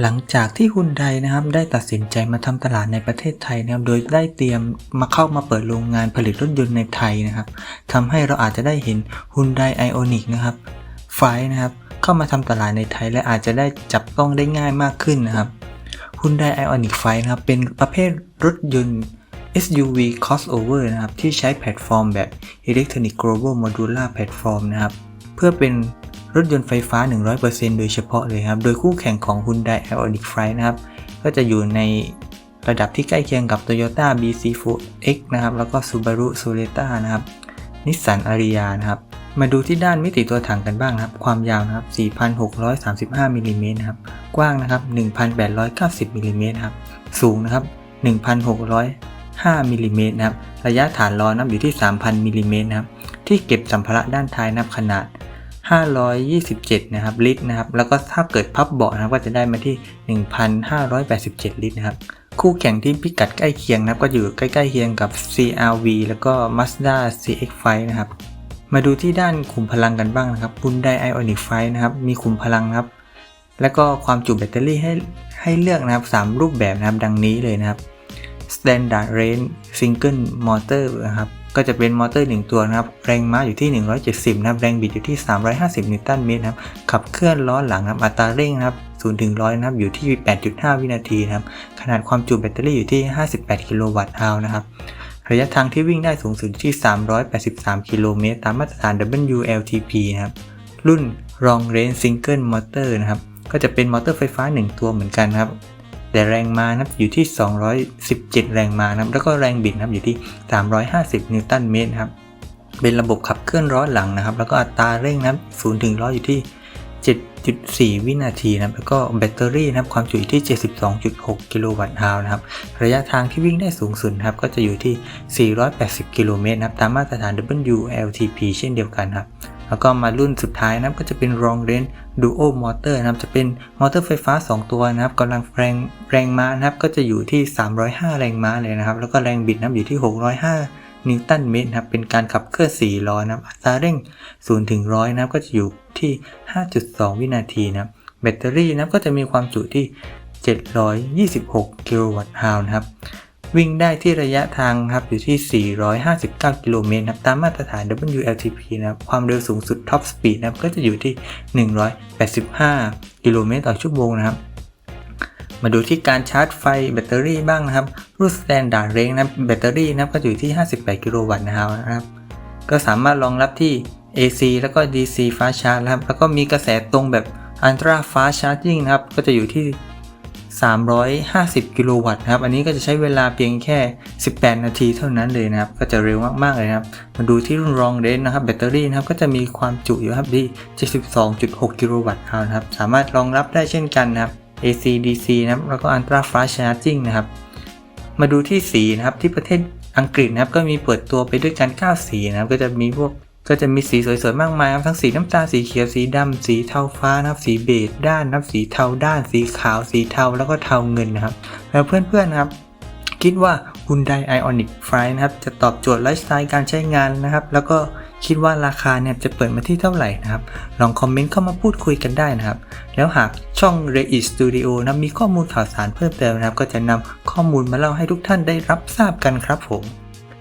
หลังจากที่ฮุนไดนะครับได้ตัดสินใจมาทำตลาดในประเทศไทยนะครับ โดยได้เตรียมมาเข้ามาเปิดโรงงานผลิตรถยนต์ในไทยนะครับทำให้เราอาจจะได้เห็นฮุนไดไอออนิกนะครับไฟนะครับเข้ามาทำตลาดในไทยและอาจจะได้จับต้องได้ง่ายมากขึ้นนะครับฮุนไดไอออนิกไฟนะครับเป็นประเภทรถยนต์ SUV crossover นะครับที่ใช้แพลตฟอร์มแบบ Electronic Global Modular Platform นะครับเพื่อเป็น รถยนต์ไฟฟ้า 100%โดยเฉพาะเลยครับ โดยคู่แข่งของ Hyundai Ioniq 5นะครับ ก็จะอยู่ในระดับที่ใกล้เคียงกับ Toyota BZ4X นะครับ แล้วก็ Subaru Soleta นะครับ Nissan Ariya นะครับ มาดูที่ด้านมิติตัวถังกันบ้างนะครับ ความยาวนะครับ 4,635มิลลิเมตรนะครับ กว้างนะครับ 1,890มิลลิเมตรครับ สูงนะครับ 1,605มิลลิเมตรนะครับ ระยะฐานล้อนับอยู่ที่ 3,000มิลลิเมตรนะครับ ที่เก็บสัมภาระด้านท้ายนับขนาด 527 นะครับลิตรนะครับ แล้วก็ถ้าเกิดพับเบาะนะครับก็จะได้มาที่ 1,587 ลิตรนะครับ คู่แข่งที่พิกัดใกล้เคียงนะครับ ก็อยู่ใกล้ๆเคียงกับ CRV แล้วก็ Mazda CX-5 นะครับ มาดูที่ด้านขุมพลังกันบ้างนะครับ Hyundai Ioniq 5 นะครับ มีขุมพลังนะครับ แล้วก็ความจุแบตเตอรี่ให้ให้เลือกนะครับ 3 รูปแบบนะครับดังนี้เลยนะครับ Standard Range Single Motor นะครับ ก็จะเป็นมอเตอร์ 1 ตัวนะครับ แรงม้าอยู่ที่ 170 นะครับ แรงบิดอยู่ที่ 350 นิวตันเมตรนะครับ ขับเคลื่อนล้อหลังนะครับ อัตราเร่งนะครับ0ถึง100 นะครับ อยู่ที่ 8.5 วินาทีนะครับ ขนาดความจุแบตเตอรี่อยู่ที่ 58 กิโลวัตต์ฮาวนะครับ ระยะทางที่วิ่งได้สูงสุดที่ 383 กิโลเมตร ตามมาตรฐาน WLTP นะครับ รุ่น Long Range Single Motor นะครับ ก็จะเป็นมอเตอร์ไฟฟ้า 1 ตัวเหมือนกันครับ แต่แรงม้านับอยู่ที่ 217 แรงม้านับแล้วก็แรงบิดนะครับอยู่ที่ 350 นิวตันเมตรครับ เป็นระบบขับเคลื่อนล้อหลังนะครับ แล้วก็อัตราเร่งนะ0ถึง100อยู่ที่ 7.4 วินาทีนะแล้วก็แบตเตอรี่นะครับความจุอยู่ที่ 72.6 กิโลวัตต์ฮาวนะครับ ระยะทางที่วิ่งได้สูงสุดนะครับก็จะอยู่ที่ 480 กิโลเมตรนะครับ ตามมาตรฐาน WLTP เช่นเดียวกันครับ แล้วก็มารุ่นสุดท้ายนะครับก็จะเป็น Long Range Duo Motor นะครับจะเป็นมอเตอร์ไฟฟ้า 2 ตัวนะครับกำลังแรงแรงม้านะครับก็จะอยู่ที่ 305 แรงม้าเลยนะครับ แล้วก็แรงบิดนะครับอยู่ที่ 605 นิวตันเมตรนะครับเป็นการขับเคลื่อน4ล้อนะครับอัตราเร่ง0ถึง100นะครับก็จะอยู่ที่ 5.2 วินาทีนะครับแบตเตอรี่นะครับก็จะมีความจุที่ 726 กิโลวัตต์ฮาวนะครับ วิ่งได้ที่ระยะทางครับอยู่ที่ 459 กิโลเมตรครับตามมาตรฐาน WLTP นะครับความเร็วสูงสุด Top Speed นะครับก็จะอยู่ที่ 185 กิโลเมตรต่อชั่วโมงนะครับ มาดูที่การชาร์จไฟแบตเตอรี่บ้างนะครับ รุ่น Standard Range นะแบตเตอรี่นะครับก็อยู่ที่ 58 กิโลวัตต์นะครับ ก็สามารถรองรับที่ AC แล้วก็ DC Fast Charge นะครับแล้วก็มีกระแสตรงแบบ Ultra Fast Charging นะครับก็จะอยู่ที่ 350 กิโลวัตต์นะครับ อันนี้ก็จะใช้เวลาเพียงแค่ 18 นาทีเท่านั้นเลยนะครับ ก็จะเร็วมากๆเลยนะครับ มาดูที่รุ่นรองเรนนะครับ แบตเตอรี่นะครับ ก็จะมีความจุอยู่ครับที่ 72.6 กิโลวัตต์นะครับ สามารถรองรับได้เช่นกันนะครับ AC DC นะครับ แล้วก็ Ultra Fast Charging นะครับ มาดูที่สีนะครับ ที่ประเทศอังกฤษนะครับ ก็มีเปิดตัวไปด้วยกัน 9 สีนะครับ ก็จะมีพวก ก็จะมีสีสวยๆ มากมายครับทั้งสีน้ำตาลสีเขียวสีดำสีเทาฟ้านะครับสีเบจด้านนะครับสีเทาด้าน สีขาวสีเทาแล้วก็เทาเงินนะครับ แล้วเพื่อนๆนะครับ คิดว่า Hyundai Ioniq 5นะครับจะตอบโจทย์ไลฟ์สไตล์การใช้งานนะครับ แล้วก็คิดว่าราคาเนี่ยจะเปิดมาที่เท่าไหร่นะครับ ลองคอมเมนต์เข้ามาพูดคุยกันได้นะครับ แล้วหากช่อง r e i Studio นะมีข้อมูลข่าวสารเพิ่มเติมนะครับ ก็จะนำข้อมูลมาเล่าให้ทุกท่านได้รับทราบกันครับผม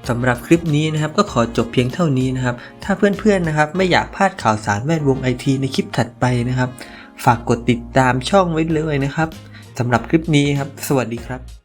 สำหรับคลิปนี้นะครับก็ขอจบเพียงเท่านี้นะครับ ถ้าเพื่อนๆนะครับไม่อยากพลาดข่าวสารแวดวงไอทีในคลิปถัดไปนะครับ ฝากกดติดตามช่องไว้เลยนะครับสำหรับคลิปนี้ครับ สวัสดีครับ